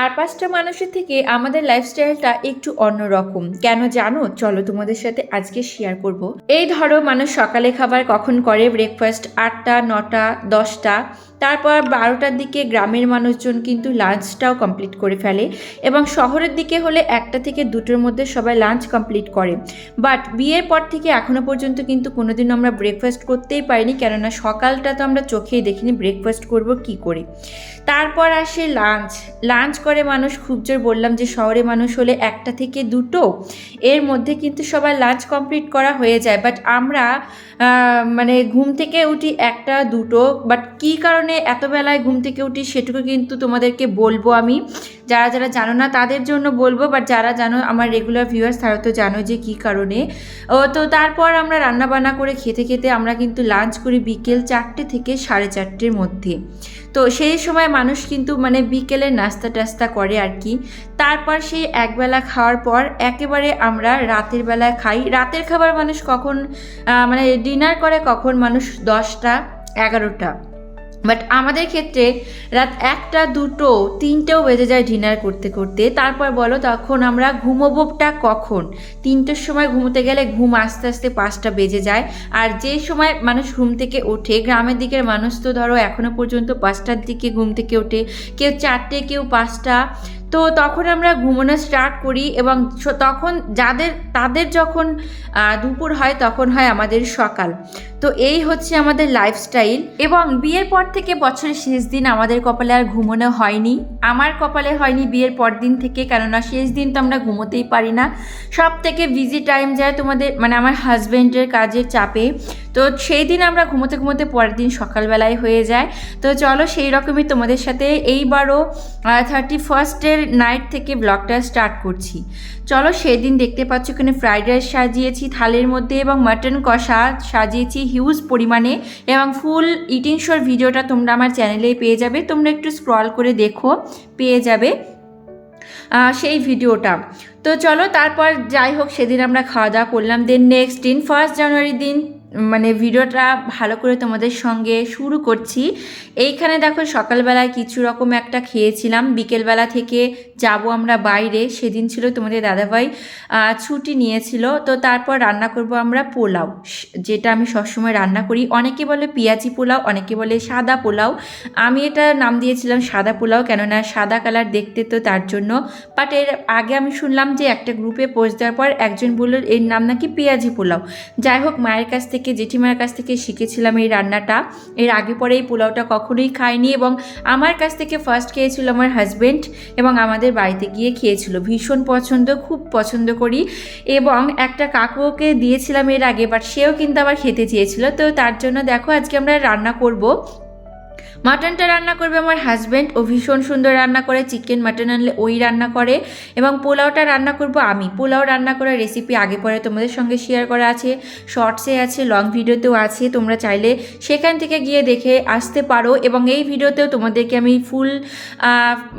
আর পাঁচটা মানুষের থেকে আমাদের লাইফস্টাইলটা একটু অন্যরকম। কেন জানো? চলো তোমাদের সাথে আজকে শেয়ার করব। এই ধরো, মানুষ সকালে খাবার কখন করে? ব্রেকফাস্ট আটটা, নটা, দশটা। তারপর বারোটার দিকে গ্রামের মানুষজন কিন্তু লাঞ্চটাও কমপ্লিট করে ফেলে এবং শহরের দিকে হলে একটা থেকে দুটোর মধ্যে সবাই লাঞ্চ কমপ্লিট করে। বাট বিয়ের পর থেকে এখনও পর্যন্ত কিন্তু কোনোদিনও আমরা ব্রেকফাস্ট করতেই পারিনি, কেননা সকালটা তো আমরা চোখেই দেখিনি ব্রেকফাস্ট করব কি করে? তারপর আসে লাঞ্চ লাঞ্চ করে মানুষ, খুব জোর বললাম যে শহরে মানুষ হলে একটা থেকে দুটো। এর মধ্যে কিন্তু সবার লাঞ্চ কমপ্লিট করা হয়ে যায়। বাট আমরা মানে ঘুম থেকে উঠি একটা, দুটো। বাট কী কারণে এত বেলায় ঘুম থেকে উঠি সেটুকু কিন্তু তোমাদেরকে বলব আমি। যারা যারা জানো না, তাদের জন্য বলব। বাট যারা জানো, আমার রেগুলার ভিউয়ার্স তারা তো জানো যে কী কারণে। ও, তো তারপর আমরা রান্না বান্না করে খেতে খেতে আমরা কিন্তু লাঞ্চ করি বিকেল চারটে থেকে সাড়ে চারটের মধ্যে। তো সেই সময় মানুষ কিন্তু মানে বিকেলে নাস্তা টাস্তা করে আর কি। তারপর সেই একবেলা খাওয়ার পর একেবারে আমরা রাতের বেলা খাই। রাতের খাবার মানুষ কখন মানে ডিনার করে কখন মানুষ দশটা, এগারোটা। বাট আমাদের ক্ষেত্রে রাত একটা, দুটো, তিনটেও বেজে যায় ডিনার করতে করতে। তারপর বলো তখন আমরা ঘুমোবোটা কখন? তিনটের সময় ঘুমোতে গেলে ঘুম আস্তে আস্তে পাঁচটা বেজে যায়। আর যে সময় মানুষ ঘুম থেকে ওঠে, গ্রামের দিকের মানুষ তো ধরো এখনও পর্যন্ত পাঁচটার দিকে ঘুম থেকে ওঠে। কেউ চারটে, কেউ পাঁচটা। তো তখন আমরা ঘুমানো স্টার্ট করি এবং তখন যাদের, তাদের যখন দুপুর হয় তখন হয় আমাদের সকাল। তো এই হচ্ছে আমাদের লাইফস্টাইল এবং বিয়ের পর থেকে বছরের শেষ দিন আমাদের কপালে আর ঘুমোনো হয়নি। আমার কপালে হয়নি বিয়ের পর দিন থেকে, কেননা শেষ দিন তো আমরা ঘুমোতেই পারি না। সব থেকে বিজি টাইম যায় তোমাদের মানে আমার হাজব্যান্ডের কাজের চাপে। তো সেই দিন আমরা ঘুমোতে ঘুমোতে পরের দিন সকালবেলায় হয়ে যায়। তো চলো সেই রকমই তোমাদের সাথে এইবারও থার্টি ফার্স্টের নাইট থেকে ব্লগটা স্টার্ট করছি। চলো সেদিন দেখতে পাচ্ছ এখানে ফ্রাইড রাইস সাজিয়েছি, থালের মধ্যে এবং মাটন কষা সাজিয়েছি হিউজ পরিমাণে এবং ফুল ইটিং শোর ভিডিওটা তোমরা আমার চ্যানেলেই পেয়ে যাবে। তোমরা একটু স্ক্রল করে দেখো, পেয়ে যাবে সেই ভিডিওটা। তো চলো তারপর যাই হোক, সেদিন আমরা খাওয়া দাওয়া করলাম। দেন নেক্সট দিন ফার্স্ট জানুয়ারি দিন। মানে ভিডিওটা ভালো করে তোমাদের সঙ্গে শুরু করছি। এইখানে দেখো সকালবেলায় কিছু রকম একটা খেয়েছিলাম। বিকেলবেলা থেকে যাব আমরা বাইরে। সেদিন ছিল তোমাদের দাদাভাই ছুটি নিয়েছিল। তো তারপর রান্না করব আমরা পোলাও। যেটা আমি সবসময় রান্না করি। অনেকে বলে পেঁয়াজি পোলাও, অনেকে বলে সাদা পোলাও। আমি এটা নাম দিয়েছিলাম সাদা পোলাও, কেননা সাদা কালার দেখতে তো তার জন্য। বাট এর আগে আমি শুনলাম যে একটা গ্রুপে পোস্ট দেওয়ার পর একজন বলল, এর নাম নাকি পেঁয়াজি পোলাও। যাই হোক, মায়ের কাছ থেকে জেঠিমার কাছ থেকে শিখেছিলাম এই রান্নাটা। এর আগে পরে এই পোলাওটা কখনোই খাইনি এবং আমার কাছ থেকে ফার্স্ট খেয়েছিল আমার হাজব্যান্ড এবং আমাদের বাড়িতে গিয়ে খেয়েছিল। ভীষণ পছন্দ, খুব পছন্দ করি এবং একটা কাকুকে দিয়েছিলাম এর আগে বাট সেও কিন্তু আবার খেতে চেয়েছিল। তো তার জন্য দেখো আজকে আমরা রান্না করব। মাটনটা রান্না করবে আমার হাজব্যান্ড ও ভীষণ সুন্দর রান্না করে চিকেন মাটন আনলে ওই রান্না করে। এবং পোলাওটা রান্না করব আমি। পোলাও রান্না করার রেসিপি আগে পরে তোমাদের সঙ্গে শেয়ার করা আছে। শর্টসে আছে লং ভিডিওতেও আছে। তোমরা চাইলে সেখান থেকে গিয়ে দেখে আসতে পারো। এবং এই ভিডিওতেও তোমাদেরকে আমি ফুল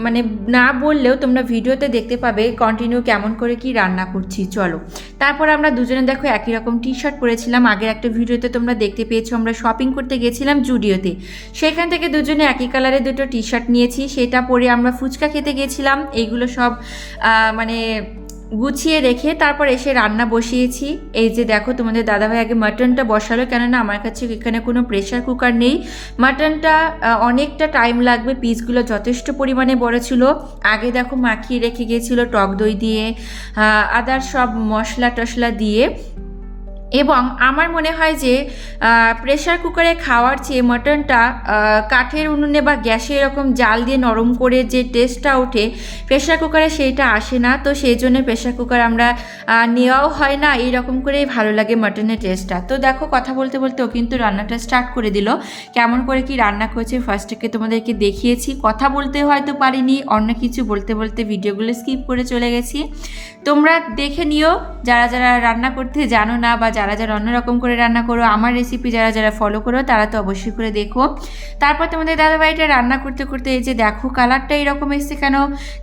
মানে না বললেও তোমরা ভিডিওতে দেখতে পাবে কন্টিনিউ কেমন করে কি রান্না করছি। চলো। তারপর আমরা দুজনে দেখো একই রকম টি শার্ট পরেছিলাম। আগের একটা ভিডিওতে তোমরা দেখতে পেয়েছ। আমরা শপিং করতে গেছিলাম জুডিওতে সেখান থেকে দুজনে একই কালারের দুটো টি শার্ট নিয়েছি, সেটা পরে আমরা ফুচকা খেতে গেছিলাম, এইগুলো সব মানে গুছিয়ে রেখে তারপর এসে রান্না বসিয়েছি। এই যে দেখো তোমাদের দাদাভাই আগে মাটনটা বসালো, কেননা আমার কাছে এখানে কোনো প্রেশার কুকার নেই। মাটনটা অনেকটা টাইম লাগবে পিসগুলো যথেষ্ট পরিমাণে বড় ছিল। আগে দেখো মাখিয়ে রেখে গিয়েছিল টক দই দিয়ে আদার সব মশলা টশলা দিয়ে। এবং আমার মনে হয় যে প্রেশার কুকারে খাওয়ার চেয়ে মটনটা কাঠের উনুনে বা গ্যাসে এরকম জাল দিয়ে নরম করে যে টেস্টটা ওঠে প্রেশার কুকারে সেইটা আসে না। তো সেই জন্য প্রেশার কুকার আমরা নেওয়াও হয় না। এই রকম করেই ভালো লাগে মটনের টেস্টটা তো দেখো, কথা বলতে বলতে ও কিন্তু রান্নাটা স্টার্ট করে দিল। কেমন করে কি রান্না করেছে ফার্স্ট থেকে তোমাদেরকে দেখিয়েছি। কথা বলতে হয়তো পারিনি, অন্য কিছু বলতে বলতে ভিডিওগুলো স্কিপ করে চলে গেছি। তোমরা দেখে নিও, যারা যারা রান্না করতে জানো না বা যারা যারা অন্যরকম করে রান্না করো, আমার রেসিপি যারা যারা ফলো করো, তারা তো অবশ্যই করে দেখো। তারপর তোমাদের দাদা দাদাভাইটা রান্না করতে করতে এই যে দেখো কালারটা এরকম এসছে কেন?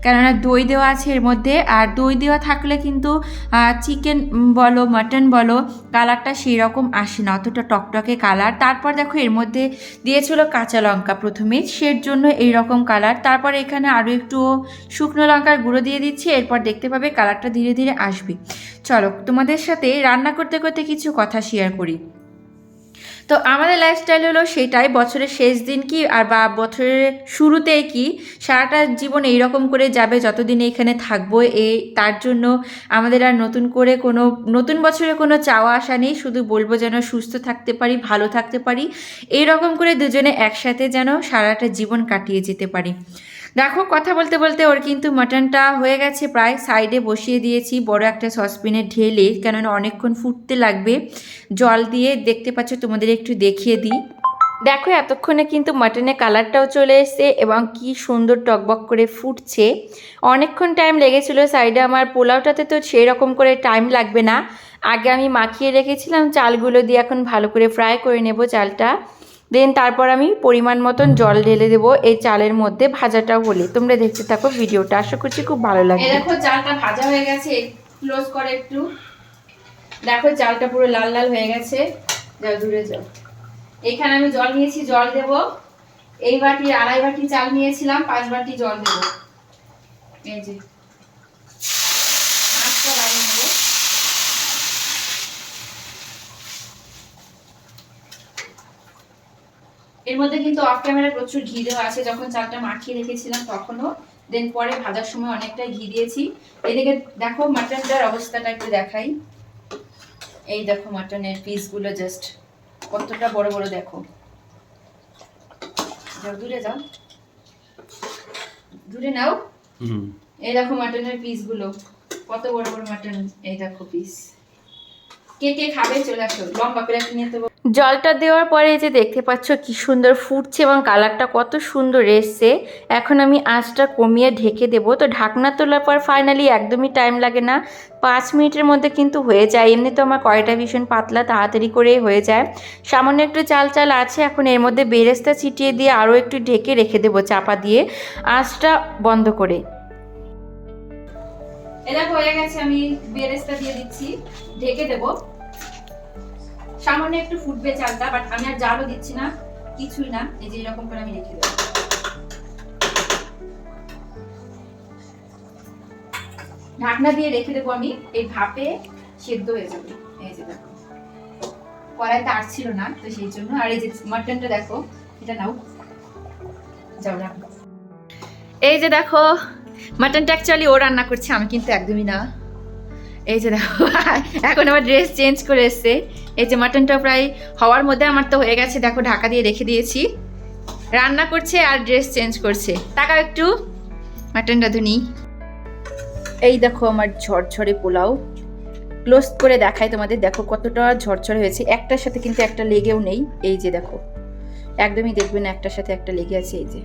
কেননা দই দেওয়া আছে এর মধ্যে, আর দই দেওয়া থাকলে কিন্তু চিকেন বলো মাটন বলো কালারটা সেই রকম আসে না, অতটা টকটকে কালার তারপর দেখো এর মধ্যে দিয়েছিল কাঁচা লঙ্কা প্রথমে, সের জন্য এই রকম কালার তারপর এখানে আরও একটু শুকনো লঙ্কার গুঁড়ো দিয়ে দিচ্ছি, এরপর দেখতে পাবে কালারটা ধীরে ধীরে আসবে। চলো তোমাদের সাথে রান্না করতে করতে কিছু কথা শেয়ার করি। তো আমাদের লাইফস্টাইল হলো সেটাই, বছরের শেষ দিন কি আর বা বছরের শুরুতেই কি? সারাটা জীবন এইরকম করে যাবে যতদিন এখানে থাকব এই তার জন্য আমাদের আর নতুন করে কোনো, নতুন বছরে কোনো চাওয়া আসা নেই, শুধু বলব যেন সুস্থ থাকতে পারি, ভালো থাকতে পারি এই রকম করে দুজনে একসাথে যেন সারাটা জীবন কাটিয়ে যেতে পারি। দেখো, কথা বলতে বলতে ওর কিন্তু মাটনটা হয়ে গেছে। প্রায় সাইডে বসিয়ে দিয়েছি বড় একটা সসপ্যানে ঢেলে, কেননা অনেকক্ষণ ফুটতে লাগবে। জল দিয়ে দেখতে পাচ্ছ, তোমাদের একটু দেখিয়ে দিই। দেখো, এতক্ষণে কিন্তু মাটনের কালারটাও চলে এসছে এবং কি সুন্দর টকবক করে ফুটছে। অনেকক্ষণ টাইম লেগেছিল সাইডে আমার পোলাওটাতে তো সেই রকম করে টাইম লাগবে না। আগে আমি মাখিয়ে রেখেছিলাম, চালগুলো দিয়ে এখন ভালো করে ফ্রাই করে নেব চালটা। দেন তারপর আমি পরিমাণ মতন জল ঢেলে দেবো। এই চালের মধ্যে ভাজাটা হলে। তোমরা দেখতে থাকো ভিডিওটা। আশা করছি খুব ভালো লাগবে। দেখো, চালটা ভাজা হয়ে গেছে। ক্লোজ করে একটু। দেখো, চালটা পুরো লাল লাল হয়ে গেছে। যাও, দূরে যাও। এখানে আমি জল নিয়েছি, জল দেব। এই বাটি, আড়াই বাটি চাল নিয়েছিলাম। পাঁচ বাটি জল দেব। এই যে আঁচটা বাড়িয়ে নেব এর মধ্যে কিন্তু অফ ক্যামেরা প্রচুর ঘি দেওয়া আছে। যখন চালটা মাখিয়ে রেখেছিলাম তখনও দেন পরে ভাজার সময় অনেকটা ঘি দিয়েছি। এদিকে দেখো মাটনটার অবস্থাটা একটু দেখাই। এই দেখো মাটনের পিসগুলো জাস্ট কতটা বড় বড় দেখো। যাও দূরে যাও। দূরে নাও। এই দেখো মাটনের পিসগুলো কত বড় বড় মাটন এই দেখো পিস কে কে খাবে চলে আসো। লম্বা করে কিনে দেবো। জলটা দেওয়ার পরে যে দেখতে পাচ্ছ কি সুন্দর ফুটছে এবং কালারটা কত সুন্দর এসছে। এখন আমি আঁচটা কমিয়ে ঢেকে দেবো। তো ঢাকনা তোলার পর ফাইনালি একদমই টাইম লাগে না। পাঁচ মিনিটের মধ্যে কিন্তু হয়ে যায়। এমনি তো আমার কয়টা ভীষণ পাতলা, তাড়াতাড়ি করেই হয়ে যায়। সামান্য একটু চাল চাল আছে। এখন এর মধ্যে বেরেস্তা ছিটিয়ে দিয়ে আরও একটু ঢেকে রেখে দেবো চাপা দিয়ে। আঁচটা বন্ধ করে। এটা হয়ে গেছে। আমি বেরেস্তা দিয়ে দিচ্ছি। ঢেকে দেবো। সামান্য একটু ফুটবে চালটা বাট আমি আর জালও দিচ্ছি না, কিছুই না। এই যে এরকম করে আমি রেখে দেবো। ঢাকনা দিয়ে রেখে দেবো আমি, এই ভাপে সেদ্ধ হয়ে যাবে। এই যে দেখো। কড়াইতে আর ছিল না, তো সেই জন্য। আর এই যে মাটনটা দেখো, এটা নাও। যাও রাখো এই যে দেখো মাটনটা অ্যাকচুয়ালি ও রান্না করছে, আমি কিন্তু একদমই না। এই যে দেখো, এখন আমার ড্রেস চেঞ্জ করে এসছে। এই যে মাটনটা প্রায় হওয়ার মধ্যে আমার তো হয়ে গেছে, দেখো ঢাকা দিয়ে রেখে দিয়েছি। রান্না করছে আর ড্রেস চেঞ্জ করছে। তাকাও একটু মাটনটা ধুনি। এই দেখো আমার ঝরঝরে পোলাও। ক্লোজ করে দেখাই তোমাদের, দেখো কতটা ঝরঝরে হয়েছে। একটার সাথে কিন্তু একটা লেগেও নেই। এই যে দেখো, একদমই দেখবে না একটার সাথে একটা লেগে আছে, এই যে।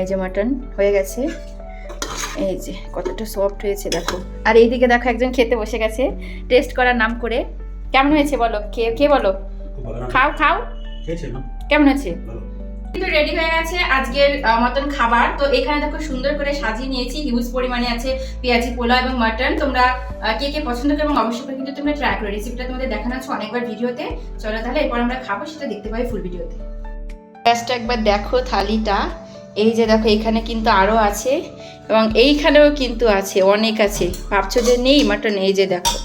এই যে মাটন হয়ে গেছে। এই যে কতটা সফট হয়েছে দেখো। আর এইদিকে দেখো একজন খেতে বসে গেছে টেস্ট করার নাম করে। কেমন হয়েছে বলো? কে কে বলো? খাও খাও। কেমন হয়েছে? কিন্তু রেডি হয়ে গেছে আজকের মতন খাবার। তো এখানে দেখো সুন্দর করে সাজিয়ে নিয়েছি। হিউজ পরিমাণে আছে পেঁয়াজি পোলাও এবং মাটন তোমরা কে কে পছন্দ করো এবং অবশ্যই করে কিন্তু তোমরা ট্রাই করো। রেসিপিটা তোমাদের দেখানো আছে অনেকবার ভিডিওতে। চলো তাহলে এরপর আমরা খাব সেটা দেখতে পাই ফুল ভিডিওতে একবার দেখো থালিটা। এই যে দেখো, এখানে কিন্তু আরও আছে এবং এইখানেও কিন্তু আছে, অনেক আছে। ভাবছ যে নেই মাটন এই যে দেখো।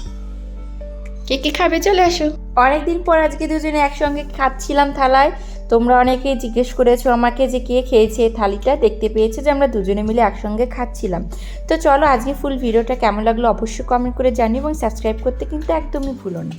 কে কে খাবে? চলে আসো। অনেকদিন পর আজকে দুজনে একসঙ্গে খাচ্ছিলাম থালায়। তোমরা অনেকেই জিজ্ঞেস করেছ আমাকে যে কে খেয়েছে এই থালিটা। দেখতে পেয়েছে যে আমরা দুজনে মিলে একসঙ্গে খাচ্ছিলাম। তো চলো আজকে ফুল ভিডিওটা কেমন লাগল অবশ্যই কমেন্ট করে জানিও এবং সাবস্ক্রাইব করতে কিন্তু একদমই ভুলো না।